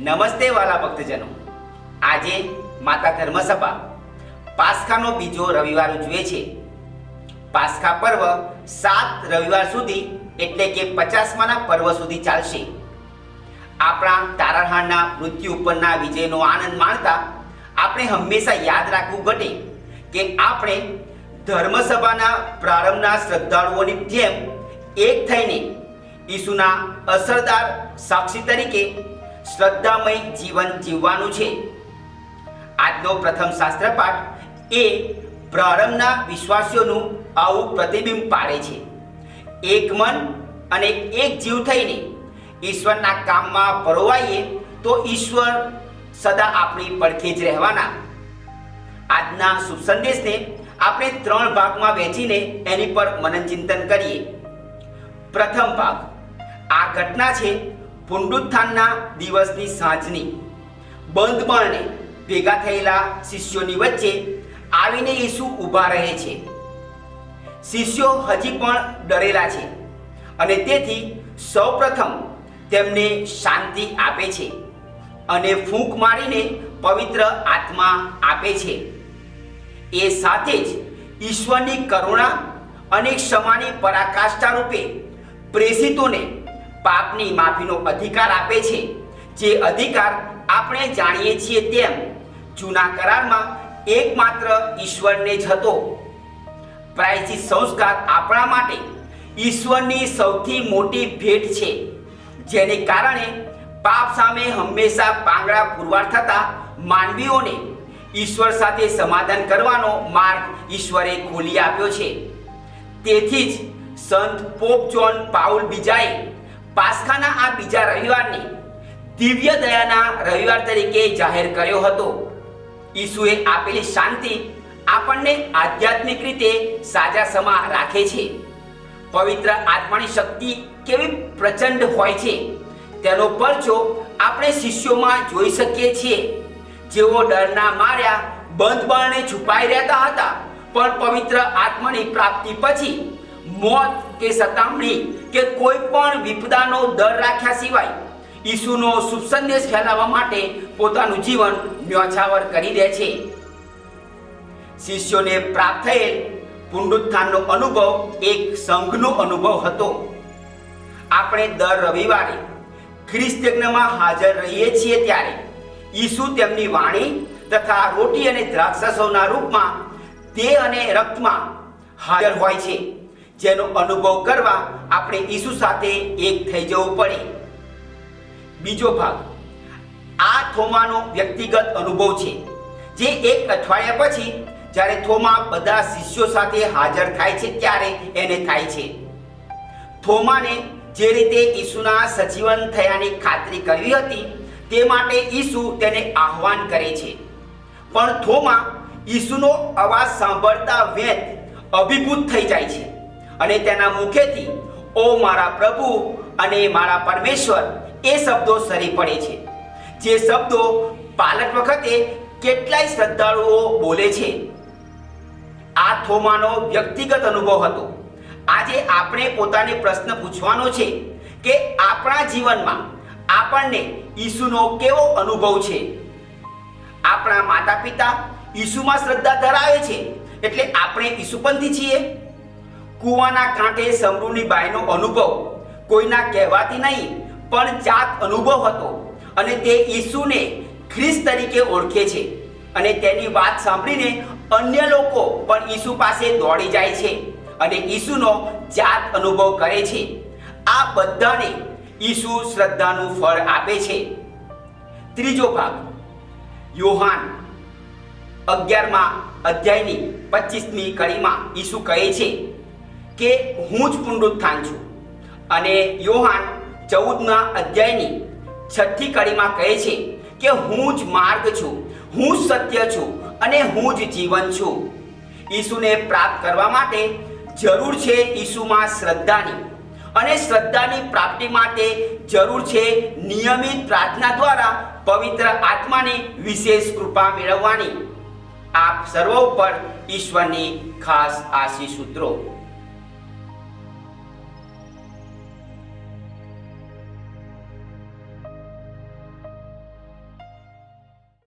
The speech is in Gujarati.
નમસ્તે વાલા ભક્તજનો. આજે માતા ધર્મસભા પાસ્કાનો બીજો રવિવાર ઉજવે છે. પાસ્કા પર્વ સાત રવિવાર સુધી એટલે કે પચાસમાના પર્વ સુધી ચાલશે. આપણા તારાહારના મૃત્યુ ઉપરના વિજયનો આનંદ માણતા આપણે હંમેશા યાદ રાખવું ઘટે કે આપણે ધર્મસભાના પ્રારંભના શ્રદ્ધાળુઓની જેમ એક થઈને ઈસુના અસરદાર સાક્ષી તરીકે શ્રદ્ધામય જીવન જીવવાનું છે. આજનો પ્રથમ શાસ્ત્ર પાઠ એ પ્રારંભના વિશ્વાસીઓનું આવું પ્રતિબિંબ પાડે છે. એક મન અને એક જીવ થઈને ઈશ્વરના કામમાં પરોવાઈએ તો ઈશ્વર સદા આપણી પડખે જ રહેવાના. આજના શુભ સંદેશને આપણે ત્રણ ભાગમાં વહેંચીને એની પર મનન ચિંતન કરીએ. પ્રથમ ભાગ, આ ઘટના છે પુનરુત્થાનના દિવસની સાંજની બંધ બારણે ભેગા થયેલા શિષ્યોની વચ્ચે આવીને ઈસુ ઊભા રહે છે. શિષ્યો હજી પણ ડરેલા છે અને તેથી સૌપ્રથમ તેમને શાંતિ આપે છે અને ફૂંક મારીને પવિત્ર આત્મા આપે છે. એ સાથે જ ઈશ્વરની કરુણા અને ક્ષમાની પરાકાષ્ઠા રૂપે પ્રેષિતોને પાપની માફીનો અધિકાર આપે છે. જે અધિકાર આપણે જાણીએ છીએ તેમ જૂના કરારમાં એકમાત્ર ઈશ્વરને જ હતો. પ્રાયશ્ચિત સંસ્કાર આપણા માટે ઈશ્વરની સૌથી મોટી ભેટ છે. જેને કારણે પાપ સામે હંમેશા પાંગડા પુરવાર થતા માનવીઓને ઈશ્વર સાથે સમાધાન કરવાનો માર્ગ ઈશ્વરે ખોલી આપ્યો છે. તેથી જ સંત પોપ જોન પાઉલ બીજાએ પાસ્કાના આ બીજા રવિવારને દિવ્ય દયાના રવિવાર તરીકે જાહેર કર્યો હતો. ઈસુએ આપેલી શાંતિ આપણને આધ્યાત્મિક રીતે સાજા સમા રાખે છે. પવિત્ર આત્માની શક્તિ કેવી પ્રચંડ હોય છે, તેનો પરચો આપણે શિષ્યોમાં જોઈ શકીએ છીએ. જેઓ ડરના માર્યા બંધ બારણે છુપાઈ રહેતા હતા, પણ પવિત્ર આત્માની પ્રાપ્તિ પછી મોત કે સતામણી કે કોઈ પણ વિપદાનો દર રાખ્યા સિવાય ઈસુનો શુભ સંદેશ ફેલાવવા માટે પોતાનું જીવન ન્યોછાવર કરી દે છે. શિષ્યોને પ્રાપ્ત થયેલ પુનરુત્થાનનો અનુભવ એક સંઘનો અનુભવ હતો. આપણે દર રવિવારે ખ્રિસ્ત યજ્ઞમાં હાજર રહીએ છીએ ત્યારે ઈસુ તેમની વાણી તથા રોટી અને દ્રાક્ષસોના રૂપમાં, તે અને રક્તમાં હાજર હોય છે. જેનો અનુભવ કરવા આપણે ઈસુ સાથે એક થઈ જવું પડે. બીજો ભાગ, આ થોમાનો વ્યક્તિગત અનુભવ છે, જે એક અઠવાડિયા પછી જ્યારે થોમા બધા શિષ્યો સાથે હાજર થાય છે ત્યારે એને થાય છે. થોમાને જે રીતે ઈસુના સજીવન થયાની ખાતરી કરવી હતી તે માટે ઈસુ તેને આહ્વાન કરે છે. પણ થોમા ઈસુનો અવાજ સાંભળતા વેત અભિભૂત થઈ જાય છે. અને તેના મુખેથી, ઓ મારા પ્રભુ અને મારા પરમેશ્વર, એ શબ્દો સરી પડે છે. જે શબ્દો પાલક વખતે કેટલાય શ્રદ્ધાળુઓ બોલે છે. આ થોમાનો વ્યક્તિગત અનુભવ હતો. આજે આપણે પોતાને પ્રશ્ન પૂછવાનો છે કે આપણા જીવનમાં આપણને ઈસુનો કેવો અનુભવ છે? આપણા માતા પિતા ઈસુમાં શ્રદ્ધા ધરાવે છે? એટલે આપણે ઈસુપંથી છીએ? કૂવાના કાંઠે સમરૂની બાઈનો અનુભવ. કોઈના કહેવાથી નહીં, પણ જાત અનુભવ હતો અને તે ઈસુને ખ્રિસ્ત તરીકે ઓળખે છે. અને તેની વાત સાંભળીને અન્ય લોકો પણ ઈસુ પાસે દોડી જાય છે અને ઈસુનો જાત અનુભવ કરે છે. આ બધાને ઈસુ શ્રદ્ધાનું ફળ આપે છે. ત્રીજો ભાગ, યોહાન અગિયારમાં અધ્યાયની પચીસમી કડીમાં ઈસુ કહે છે કે હું જ પુનરુત્થાન છું. અને યોહાન ચૌદના અધ્યાયની છઠ્ઠી કડીમાં કહે છે કે હું જ માર્ગ છું, હું સત્ય છું અને હું જ જીવન છું. ઈસુને પ્રાપ્ત કરવા માટે જરૂર છે ઈસુમાં શ્રદ્ધાની. અને શ્રદ્ધાની પ્રાપ્તિ માટે જરૂર છે નિયમિત પ્રાર્થના દ્વારા પવિત્ર આત્માની વિશેષ કૃપા મેળવવાની. આપ સર્વ ઉપર ઈશ્વરની ખાસ આશીષ સૂત્રો